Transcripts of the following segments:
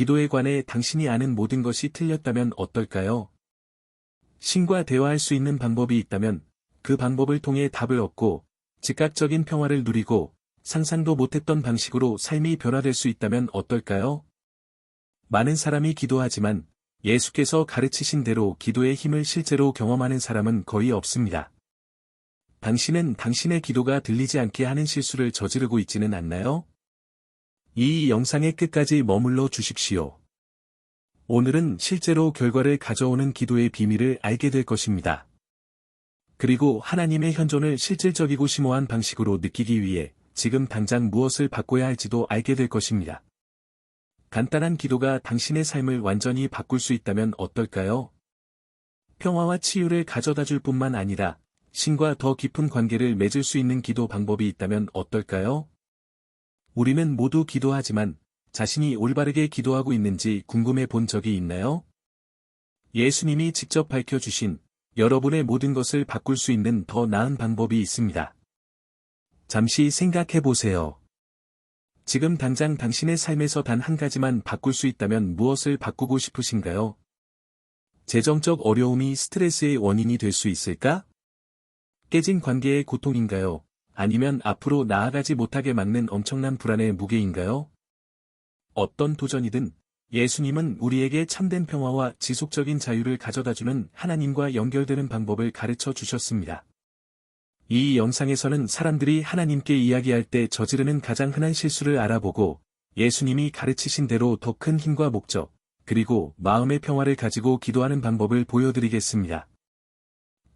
기도에 관해 당신이 아는 모든 것이 틀렸다면 어떨까요? 신과 대화할 수 있는 방법이 있다면 그 방법을 통해 답을 얻고 즉각적인 평화를 누리고 상상도 못했던 방식으로 삶이 변화될 수 있다면 어떨까요? 많은 사람이 기도하지만 예수께서 가르치신 대로 기도의 힘을 실제로 경험하는 사람은 거의 없습니다. 당신은 당신의 기도가 들리지 않게 하는 실수를 저지르고 있지는 않나요? 이 영상의 끝까지 머물러 주십시오. 오늘은 실제로 결과를 가져오는 기도의 비밀을 알게 될 것입니다. 그리고 하나님의 현존을 실질적이고 심오한 방식으로 느끼기 위해 지금 당장 무엇을 바꿔야 할지도 알게 될 것입니다. 간단한 기도가 당신의 삶을 완전히 바꿀 수 있다면 어떨까요? 평화와 치유를 가져다 줄 뿐만 아니라 신과 더 깊은 관계를 맺을 수 있는 기도 방법이 있다면 어떨까요? 우리는 모두 기도하지만 자신이 올바르게 기도하고 있는지 궁금해 본 적이 있나요? 예수님이 직접 밝혀주신 여러분의 모든 것을 바꿀 수 있는 더 나은 방법이 있습니다. 잠시 생각해 보세요. 지금 당장 당신의 삶에서 단 한 가지만 바꿀 수 있다면 무엇을 바꾸고 싶으신가요? 재정적 어려움이 스트레스의 원인이 될 수 있을까? 깨진 관계의 고통인가요? 아니면 앞으로 나아가지 못하게 막는 엄청난 불안의 무게인가요? 어떤 도전이든 예수님은 우리에게 참된 평화와 지속적인 자유를 가져다주는 하나님과 연결되는 방법을 가르쳐 주셨습니다. 이 영상에서는 사람들이 하나님께 이야기할 때 저지르는 가장 흔한 실수를 알아보고 예수님이 가르치신 대로 더 큰 힘과 목적, 그리고 마음의 평화를 가지고 기도하는 방법을 보여드리겠습니다.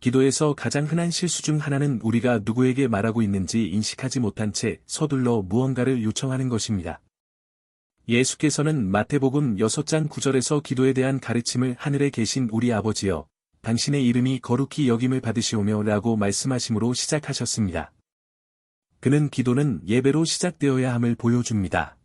기도에서 가장 흔한 실수 중 하나는 우리가 누구에게 말하고 있는지 인식하지 못한 채 서둘러 무언가를 요청하는 것입니다. 예수께서는 마태복음 6장 9절에서 기도에 대한 가르침을 하늘에 계신 우리 아버지여 당신의 이름이 거룩히 여김을 받으시오며 라고 말씀하심으로 시작하셨습니다. 그는 기도는 예배로 시작되어야 함을 보여줍니다.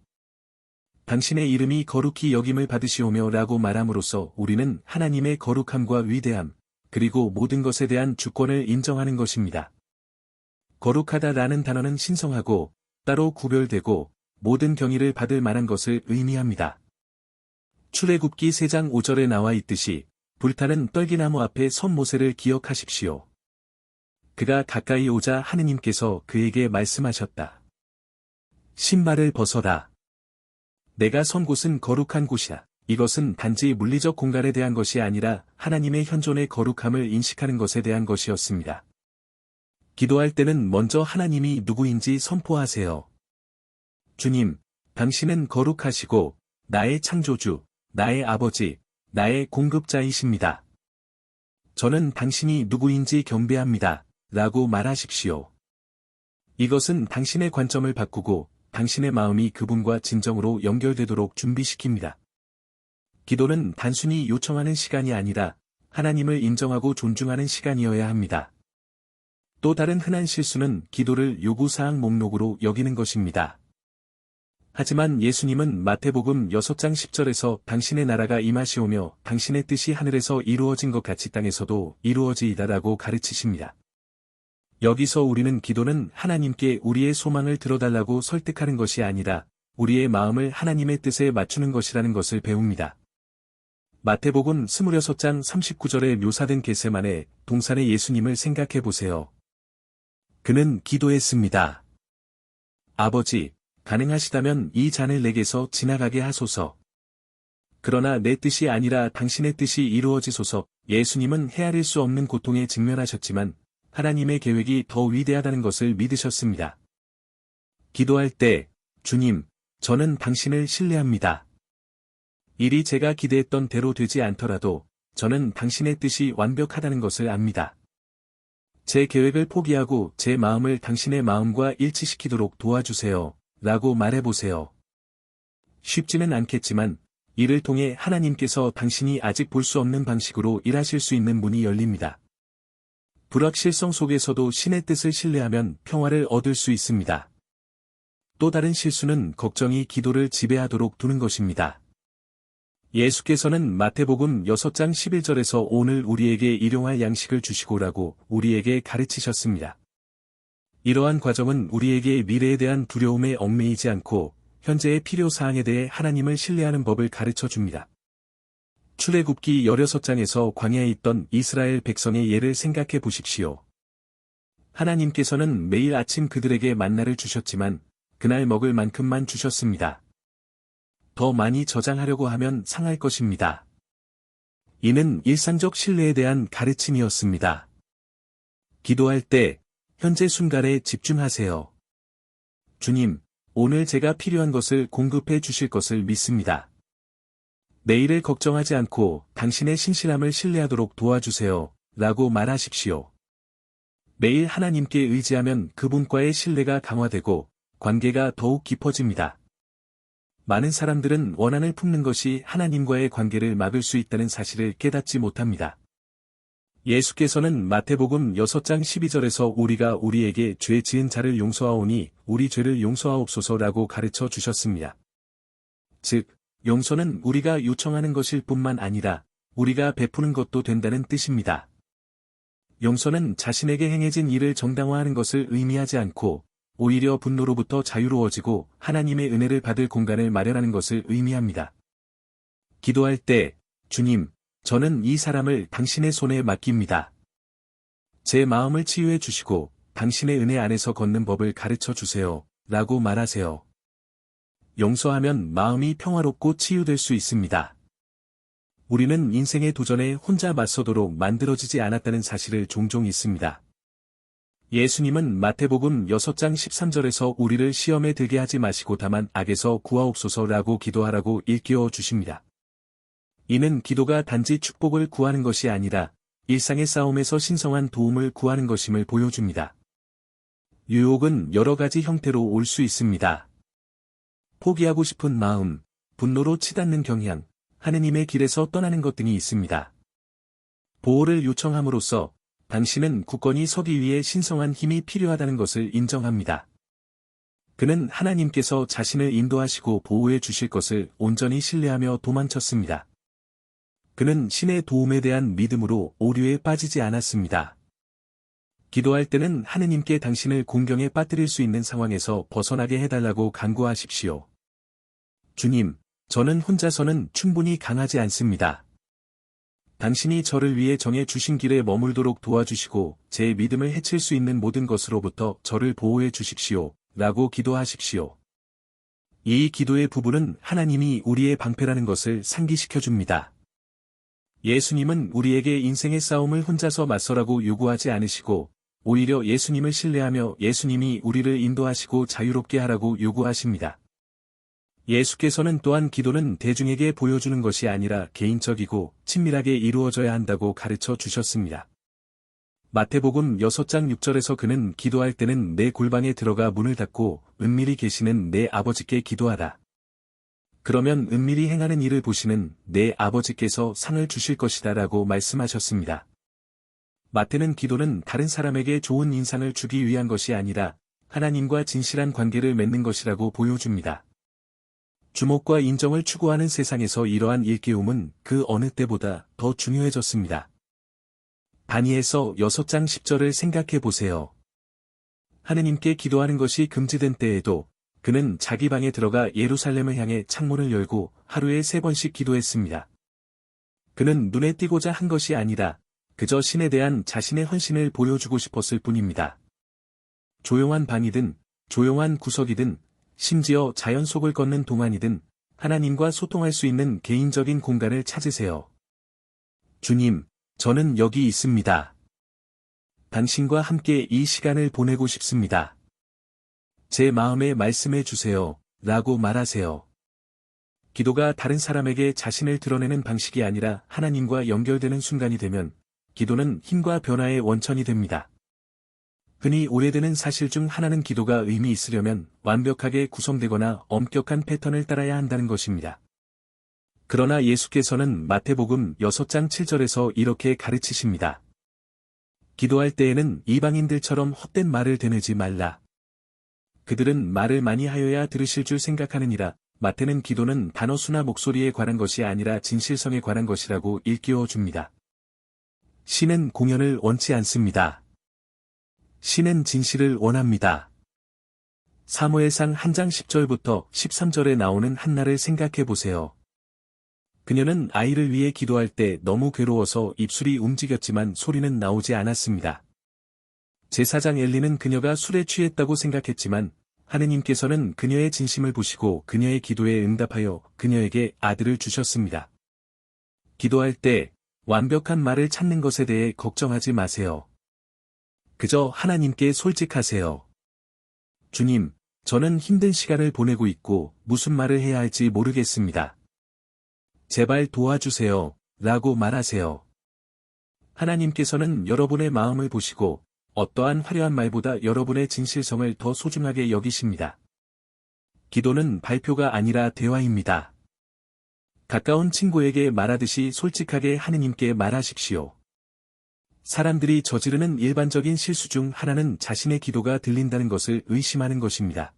당신의 이름이 거룩히 여김을 받으시오며 라고 말함으로써 우리는 하나님의 거룩함과 위대함, 그리고 모든 것에 대한 주권을 인정하는 것입니다. 거룩하다라는 단어는 신성하고, 따로 구별되고, 모든 경의를 받을 만한 것을 의미합니다. 출애굽기 3장 5절에 나와 있듯이 불타는 떨기나무 앞에 선 모세를 기억하십시오. 그가 가까이 오자 하느님께서 그에게 말씀하셨다. 신발을 벗어라. 내가 선 곳은 거룩한 곳이야. 이것은 단지 물리적 공간에 대한 것이 아니라 하나님의 현존의 거룩함을 인식하는 것에 대한 것이었습니다. 기도할 때는 먼저 하나님이 누구인지 선포하세요. 주님, 당신은 거룩하시고, 나의 창조주, 나의 아버지, 나의 공급자이십니다. 저는 당신이 누구인지 경배합니다. 라고 말하십시오. 이것은 당신의 관점을 바꾸고 당신의 마음이 그분과 진정으로 연결되도록 준비시킵니다. 기도는 단순히 요청하는 시간이 아니라 하나님을 인정하고 존중하는 시간이어야 합니다. 또 다른 흔한 실수는 기도를 요구사항 목록으로 여기는 것입니다. 하지만 예수님은 마태복음 6장 10절에서 당신의 나라가 임하시오며 당신의 뜻이 하늘에서 이루어진 것 같이 땅에서도 이루어지이다라고 가르치십니다. 여기서 우리는 기도는 하나님께 우리의 소망을 들어달라고 설득하는 것이 아니라 우리의 마음을 하나님의 뜻에 맞추는 것이라는 것을 배웁니다. 마태복음 26장 39절에 묘사된 게세만의 동산의 예수님을 생각해 보세요. 그는 기도했습니다. 아버지, 가능하시다면 이 잔을 내게서 지나가게 하소서. 그러나 내 뜻이 아니라 당신의 뜻이 이루어지소서 예수님은 헤아릴 수 없는 고통에 직면하셨지만 하나님의 계획이 더 위대하다는 것을 믿으셨습니다. 기도할 때, 주님, 저는 당신을 신뢰합니다. 일이 제가 기대했던 대로 되지 않더라도 저는 당신의 뜻이 완벽하다는 것을 압니다. 제 계획을 포기하고 제 마음을 당신의 마음과 일치시키도록 도와주세요. 라고 말해보세요. 쉽지는 않겠지만 이를 통해 하나님께서 당신이 아직 볼 수 없는 방식으로 일하실 수 있는 문이 열립니다. 불확실성 속에서도 신의 뜻을 신뢰하면 평화를 얻을 수 있습니다. 또 다른 실수는 걱정이 기도를 지배하도록 두는 것입니다. 예수께서는 마태복음 6장 11절에서 오늘 우리에게 일용할 양식을 주시고라고 우리에게 가르치셨습니다. 이러한 과정은 우리에게 미래에 대한 두려움에 얽매이지 않고 현재의 필요사항에 대해 하나님을 신뢰하는 법을 가르쳐 줍니다. 출애굽기 16장에서 광야에 있던 이스라엘 백성의 예를 생각해 보십시오. 하나님께서는 매일 아침 그들에게 만나를 주셨지만 그날 먹을 만큼만 주셨습니다. 더 많이 저장하려고 하면 상할 것입니다. 이는 일상적 신뢰에 대한 가르침이었습니다. 기도할 때 현재 순간에 집중하세요. 주님, 오늘 제가 필요한 것을 공급해 주실 것을 믿습니다. 내일을 걱정하지 않고 당신의 신실함을 신뢰하도록 도와주세요. 라고 말하십시오. 매일 하나님께 의지하면 그분과의 신뢰가 강화되고 관계가 더욱 깊어집니다. 많은 사람들은 원한을 품는 것이 하나님과의 관계를 막을 수 있다는 사실을 깨닫지 못합니다. 예수께서는 마태복음 6장 12절에서 우리가 우리에게 죄 지은 자를 용서하오니 우리 죄를 용서하옵소서라고 가르쳐 주셨습니다. 즉, 용서는 우리가 요청하는 것일 뿐만 아니라 우리가 베푸는 것도 된다는 뜻입니다. 용서는 자신에게 행해진 일을 정당화하는 것을 의미하지 않고 오히려 분노로부터 자유로워지고 하나님의 은혜를 받을 공간을 마련하는 것을 의미합니다. 기도할 때, 주님, 저는 이 사람을 당신의 손에 맡깁니다. 제 마음을 치유해 주시고, 당신의 은혜 안에서 걷는 법을 가르쳐 주세요. 라고 말하세요. 용서하면 마음이 평화롭고 치유될 수 있습니다. 우리는 인생의 도전에 혼자 맞서도록 만들어지지 않았다는 사실을 종종 있습니다. 예수님은 마태복음 6장 13절에서 우리를 시험에 들게 하지 마시고 다만 악에서 구하옵소서라고 기도하라고 일깨워 주십니다. 이는 기도가 단지 축복을 구하는 것이 아니라 일상의 싸움에서 신성한 도움을 구하는 것임을 보여줍니다. 유혹은 여러 가지 형태로 올 수 있습니다. 포기하고 싶은 마음, 분노로 치닫는 경향, 하느님의 길에서 떠나는 것 등이 있습니다. 보호를 요청함으로써 당신은 굳건히 서기 위해 신성한 힘이 필요하다는 것을 인정합니다. 그는 하나님께서 자신을 인도하시고 보호해 주실 것을 온전히 신뢰하며 도망쳤습니다. 그는 신의 도움에 대한 믿음으로 오류에 빠지지 않았습니다. 기도할 때는 하느님께 당신을 공경에 빠뜨릴 수 있는 상황에서 벗어나게 해달라고 간구하십시오. 주님, 저는 혼자서는 충분히 강하지 않습니다. 당신이 저를 위해 정해 주신 길에 머물도록 도와주시고 제 믿음을 해칠 수 있는 모든 것으로부터 저를 보호해 주십시오. 라고 기도하십시오. 이 기도의 부분은 하나님이 우리의 방패라는 것을 상기시켜 줍니다. 예수님은 우리에게 인생의 싸움을 혼자서 맞서라고 요구하지 않으시고 오히려 예수님을 신뢰하며 예수님이 우리를 인도하시고 자유롭게 하라고 요구하십니다. 예수께서는 또한 기도는 대중에게 보여주는 것이 아니라 개인적이고 친밀하게 이루어져야 한다고 가르쳐 주셨습니다. 마태복음 6장 6절에서 그는 기도할 때는 내 골방에 들어가 문을 닫고 은밀히 계시는 내 아버지께 기도하라. 그러면 은밀히 행하는 일을 보시는 내 아버지께서 상을 주실 것이다 라고 말씀하셨습니다. 마태는 기도는 다른 사람에게 좋은 인상을 주기 위한 것이 아니라 하나님과 진실한 관계를 맺는 것이라고 보여줍니다. 주목과 인정을 추구하는 세상에서 이러한 일깨움은 그 어느 때보다 더 중요해졌습니다. 다니에서 6장 10절을 생각해 보세요. 하느님께 기도하는 것이 금지된 때에도 그는 자기 방에 들어가 예루살렘을 향해 창문을 열고 하루에 세 번씩 기도했습니다. 그는 눈에 띄고자 한 것이 아니라 그저 신에 대한 자신의 헌신을 보여주고 싶었을 뿐입니다. 조용한 방이든 조용한 구석이든 심지어 자연 속을 걷는 동안이든 하나님과 소통할 수 있는 개인적인 공간을 찾으세요. 주님, 저는 여기 있습니다. 당신과 함께 이 시간을 보내고 싶습니다. 제 마음에 말씀해 주세요. 라고 말하세요. 기도가 다른 사람에게 자신을 드러내는 방식이 아니라 하나님과 연결되는 순간이 되면 기도는 힘과 변화의 원천이 됩니다. 흔히 오래되는 사실 중 하나는 기도가 의미 있으려면 완벽하게 구성되거나 엄격한 패턴을 따라야 한다는 것입니다. 그러나 예수께서는 마태복음 6장 7절에서 이렇게 가르치십니다. 기도할 때에는 이방인들처럼 헛된 말을 되뇌지 말라. 그들은 말을 많이 하여야 들으실 줄 생각하느니라. 마태는 기도는 단어 수나 목소리에 관한 것이 아니라 진실성에 관한 것이라고 일깨워 줍니다. 신은 공연을 원치 않습니다. 신은 진실을 원합니다. 사무엘상 한 장 10절부터 13절에 나오는 한나를 생각해 보세요. 그녀는 아이를 위해 기도할 때 너무 괴로워서 입술이 움직였지만 소리는 나오지 않았습니다. 제사장 엘리는 그녀가 술에 취했다고 생각했지만 하느님께서는 그녀의 진심을 보시고 그녀의 기도에 응답하여 그녀에게 아들을 주셨습니다. 기도할 때 완벽한 말을 찾는 것에 대해 걱정하지 마세요. 그저 하나님께 솔직하세요. 주님, 저는 힘든 시간을 보내고 있고 무슨 말을 해야 할지 모르겠습니다. 제발 도와주세요. 라고 말하세요. 하나님께서는 여러분의 마음을 보시고 어떠한 화려한 말보다 여러분의 진실성을 더 소중하게 여기십니다. 기도는 발표가 아니라 대화입니다. 가까운 친구에게 말하듯이 솔직하게 하느님께 말하십시오. 사람들이 저지르는 일반적인 실수 중 하나는 자신의 기도가 들린다는 것을 의심하는 것입니다.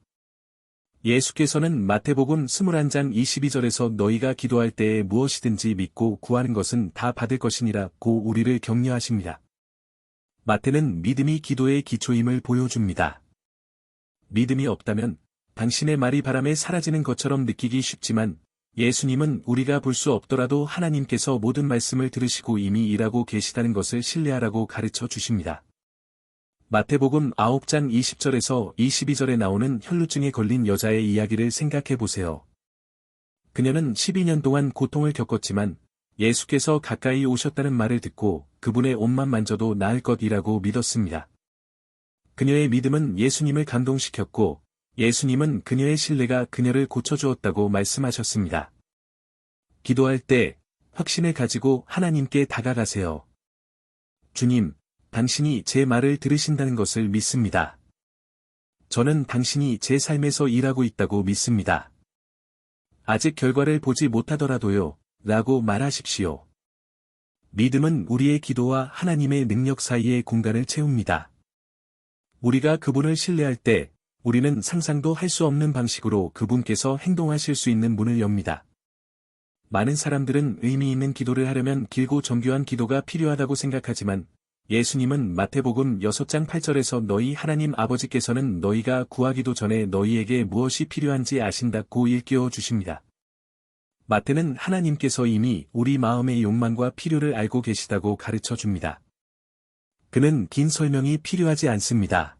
예수께서는 마태복음 21장 22절에서 너희가 기도할 때에 무엇이든지 믿고 구하는 것은 다 받을 것이니라 고 우리를 격려하십니다. 마태는 믿음이 기도의 기초임을 보여줍니다. 믿음이 없다면 당신의 말이 바람에 사라지는 것처럼 느끼기 쉽지만 예수님은 우리가 볼 수 없더라도 하나님께서 모든 말씀을 들으시고 이미 일하고 계시다는 것을 신뢰하라고 가르쳐 주십니다. 마태복음 9장 20절에서 22절에 나오는 혈루증에 걸린 여자의 이야기를 생각해 보세요. 그녀는 12년 동안 고통을 겪었지만 예수께서 가까이 오셨다는 말을 듣고 그분의 옷만 만져도 나을 것이라고 믿었습니다. 그녀의 믿음은 예수님을 감동시켰고 예수님은 그녀의 신뢰가 그녀를 고쳐주었다고 말씀하셨습니다. 기도할 때 확신을 가지고 하나님께 다가가세요. 주님, 당신이 제 말을 들으신다는 것을 믿습니다. 저는 당신이 제 삶에서 일하고 있다고 믿습니다. 아직 결과를 보지 못하더라도요, 라고 말하십시오. 믿음은 우리의 기도와 하나님의 능력 사이의 공간을 채웁니다. 우리가 그분을 신뢰할 때, 우리는 상상도 할 수 없는 방식으로 그분께서 행동하실 수 있는 문을 엽니다. 많은 사람들은 의미 있는 기도를 하려면 길고 정교한 기도가 필요하다고 생각하지만 예수님은 마태복음 6장 8절에서 너희 하나님 아버지께서는 너희가 구하기도 전에 너희에게 무엇이 필요한지 아신다고 일깨워 주십니다. 마태는 하나님께서 이미 우리 마음의 욕망과 필요를 알고 계시다고 가르쳐 줍니다. 그는 긴 설명이 필요하지 않습니다.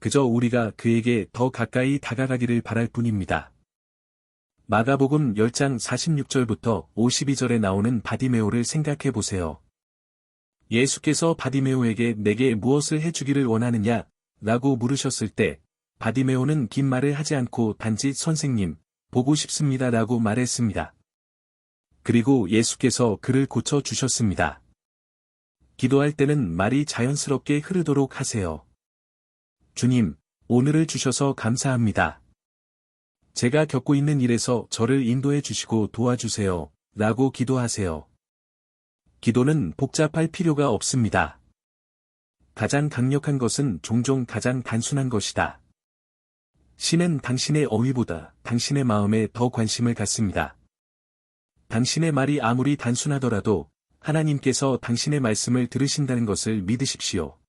그저 우리가 그에게 더 가까이 다가가기를 바랄 뿐입니다. 마가복음 10장 46절부터 52절에 나오는 바디메오를 생각해 보세요. 예수께서 바디메오에게 내게 무엇을 해주기를 원하느냐? 라고 물으셨을 때, 바디메오는 긴 말을 하지 않고 단지 선생님, 보고 싶습니다 라고 말했습니다. 그리고 예수께서 그를 고쳐 주셨습니다. 기도할 때는 말이 자연스럽게 흐르도록 하세요. 주님, 오늘을 주셔서 감사합니다. 제가 겪고 있는 일에서 저를 인도해 주시고 도와주세요. 라고 기도하세요. 기도는 복잡할 필요가 없습니다. 가장 강력한 것은 종종 가장 단순한 것이다. 신은 당신의 어휘보다 당신의 마음에 더 관심을 갖습니다. 당신의 말이 아무리 단순하더라도 하나님께서 당신의 말씀을 들으신다는 것을 믿으십시오.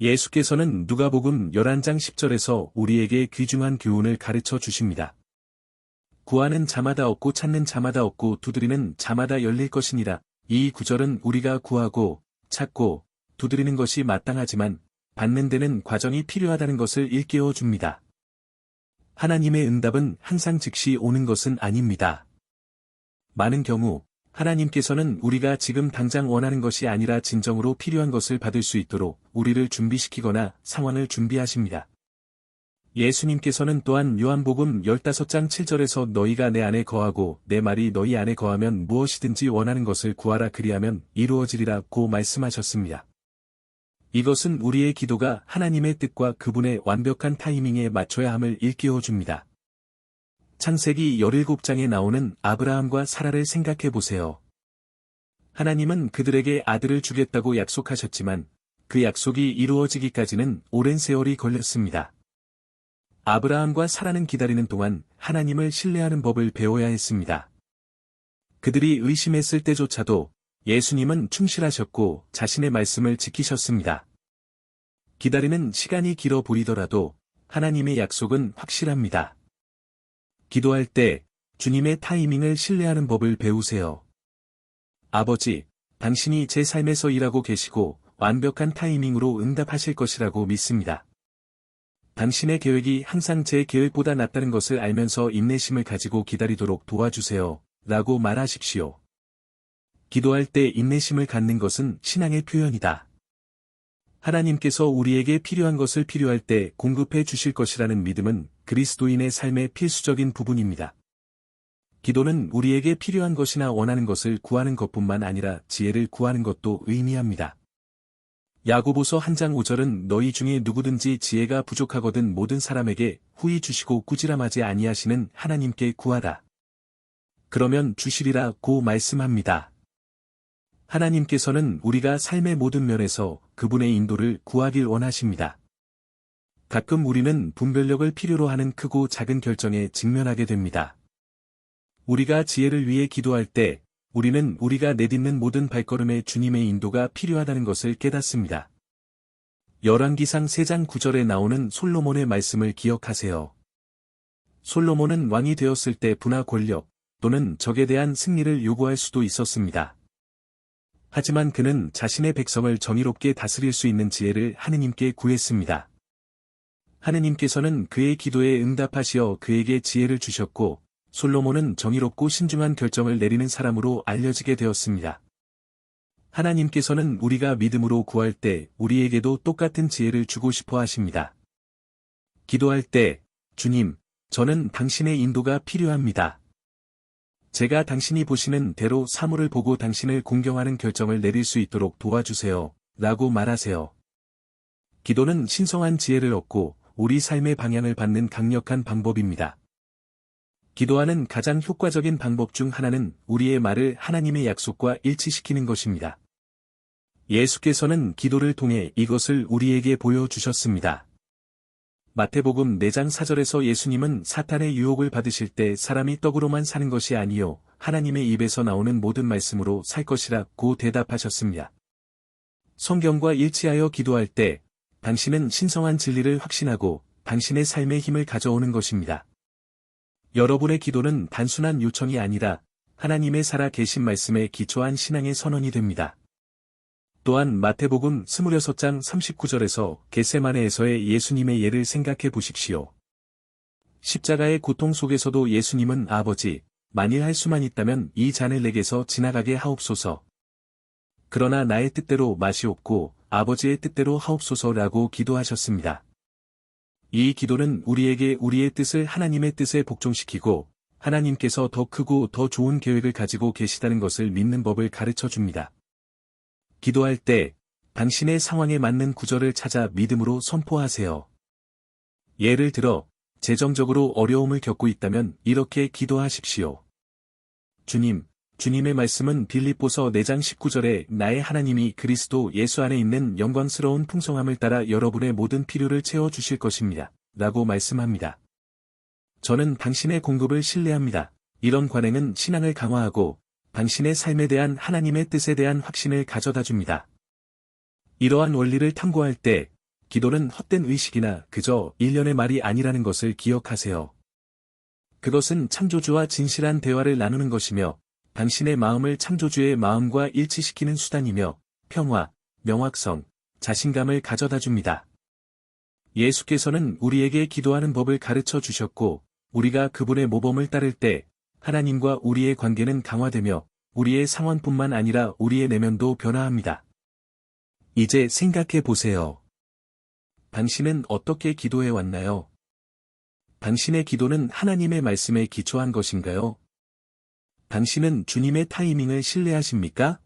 예수께서는 누가복음 11장 10절에서 우리에게 귀중한 교훈을 가르쳐 주십니다. 구하는 자마다 얻고 찾는 자마다 얻고 두드리는 자마다 열릴 것이니라. 이 구절은 우리가 구하고 찾고 두드리는 것이 마땅하지만 받는 데는 과정이 필요하다는 것을 일깨워 줍니다. 하나님의 응답은 항상 즉시 오는 것은 아닙니다. 많은 경우 하나님께서는 우리가 지금 당장 원하는 것이 아니라 진정으로 필요한 것을 받을 수 있도록 우리를 준비시키거나 상황을 준비하십니다. 예수님께서는 또한 요한복음 15장 7절에서 너희가 내 안에 거하고 내 말이 너희 안에 거하면 무엇이든지 원하는 것을 구하라 그리하면 이루어지리라 고 말씀하셨습니다. 이것은 우리의 기도가 하나님의 뜻과 그분의 완벽한 타이밍에 맞춰야 함을 일깨워 줍니다. 창세기 17장에 나오는 아브라함과 사라를 생각해 보세요. 하나님은 그들에게 아들을 주겠다고 약속하셨지만 그 약속이 이루어지기까지는 오랜 세월이 걸렸습니다. 아브라함과 사라는 기다리는 동안 하나님을 신뢰하는 법을 배워야 했습니다. 그들이 의심했을 때조차도 예수님은 충실하셨고 자신의 말씀을 지키셨습니다. 기다리는 시간이 길어 보이더라도 하나님의 약속은 확실합니다. 기도할 때 주님의 타이밍을 신뢰하는 법을 배우세요. 아버지, 당신이 제 삶에서 일하고 계시고 완벽한 타이밍으로 응답하실 것이라고 믿습니다. 당신의 계획이 항상 제 계획보다 낫다는 것을 알면서 인내심을 가지고 기다리도록 도와주세요. 라고 말하십시오. 기도할 때 인내심을 갖는 것은 신앙의 표현이다. 하나님께서 우리에게 필요한 것을 필요할 때 공급해 주실 것이라는 믿음은 그리스도인의 삶의 필수적인 부분입니다. 기도는 우리에게 필요한 것이나 원하는 것을 구하는 것뿐만 아니라 지혜를 구하는 것도 의미합니다. 야고보서 한 장 5절은 너희 중에 누구든지 지혜가 부족하거든 모든 사람에게 후히 주시고 꾸지람하지 아니하시는 하나님께 구하라. 그러면 주시리라 고 말씀합니다. 하나님께서는 우리가 삶의 모든 면에서 그분의 인도를 구하길 원하십니다. 가끔 우리는 분별력을 필요로 하는 크고 작은 결정에 직면하게 됩니다. 우리가 지혜를 위해 기도할 때 우리는 우리가 내딛는 모든 발걸음에 주님의 인도가 필요하다는 것을 깨닫습니다. 열왕기상 3장 9절에 나오는 솔로몬의 말씀을 기억하세요. 솔로몬은 왕이 되었을 때 분화 권력 또는 적에 대한 승리를 요구할 수도 있었습니다. 하지만 그는 자신의 백성을 정의롭게 다스릴 수 있는 지혜를 하느님께 구했습니다. 하느님께서는 그의 기도에 응답하시어 그에게 지혜를 주셨고 솔로몬은 정의롭고 신중한 결정을 내리는 사람으로 알려지게 되었습니다. 하나님께서는 우리가 믿음으로 구할 때 우리에게도 똑같은 지혜를 주고 싶어 하십니다. 기도할 때, 주님, 저는 당신의 인도가 필요합니다. 제가 당신이 보시는 대로 사물을 보고 당신을 공경하는 결정을 내릴 수 있도록 도와주세요. 라고 말하세요. 기도는 신성한 지혜를 얻고 우리 삶의 방향을 받는 강력한 방법입니다. 기도하는 가장 효과적인 방법 중 하나는 우리의 말을 하나님의 약속과 일치시키는 것입니다. 예수께서는 기도를 통해 이것을 우리에게 보여주셨습니다. 마태복음 4장 4절에서 예수님은 사탄의 유혹을 받으실 때 사람이 떡으로만 사는 것이 아니요 하나님의 입에서 나오는 모든 말씀으로 살 것이라 고 대답하셨습니다. 성경과 일치하여 기도할 때 당신은 신성한 진리를 확신하고 당신의 삶의 힘을 가져오는 것입니다. 여러분의 기도는 단순한 요청이 아니라 하나님의 살아 계신 말씀에 기초한 신앙의 선언이 됩니다. 또한 마태복음 26장 39절에서 게세마네에서의 예수님의 예를 생각해 보십시오. 십자가의 고통 속에서도 예수님은 아버지, 만일 할 수만 있다면 이 잔을 내게서 지나가게 하옵소서. 그러나 나의 뜻대로 마시옵고 아버지의 뜻대로 하옵소서라고 기도하셨습니다. 이 기도는 우리에게 우리의 뜻을 하나님의 뜻에 복종시키고 하나님께서 더 크고 더 좋은 계획을 가지고 계시다는 것을 믿는 법을 가르쳐 줍니다. 기도할 때 당신의 상황에 맞는 구절을 찾아 믿음으로 선포하세요. 예를 들어 재정적으로 어려움을 겪고 있다면 이렇게 기도하십시오. 주님, 주님의 말씀은 빌립보서 4장 19절에 나의 하나님이 그리스도 예수 안에 있는 영광스러운 풍성함을 따라 여러분의 모든 필요를 채워 주실 것입니다. 라고 말씀합니다. 저는 당신의 공급을 신뢰합니다. 이런 관행은 신앙을 강화하고 당신의 삶에 대한 하나님의 뜻에 대한 확신을 가져다 줍니다. 이러한 원리를 탐구할 때 기도는 헛된 의식이나 그저 일련의 말이 아니라는 것을 기억하세요. 그것은 창조주와 진실한 대화를 나누는 것이며 당신의 마음을 창조주의 마음과 일치시키는 수단이며 평화, 명확성, 자신감을 가져다 줍니다. 예수께서는 우리에게 기도하는 법을 가르쳐 주셨고, 우리가 그분의 모범을 따를 때, 하나님과 우리의 관계는 강화되며, 우리의 상황뿐만 아니라 우리의 내면도 변화합니다. 이제 생각해 보세요. 당신은 어떻게 기도해 왔나요? 당신의 기도는 하나님의 말씀에 기초한 것인가요? 당신은 주님의 타이밍을 신뢰하십니까?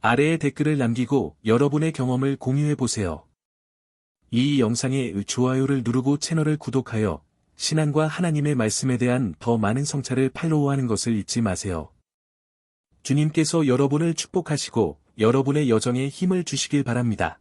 아래에 댓글을 남기고 여러분의 경험을 공유해보세요. 이 영상에 좋아요를 누르고 채널을 구독하여 신앙과 하나님의 말씀에 대한 더 많은 성찰을 팔로우하는 것을 잊지 마세요. 주님께서 여러분을 축복하시고 여러분의 여정에 힘을 주시길 바랍니다.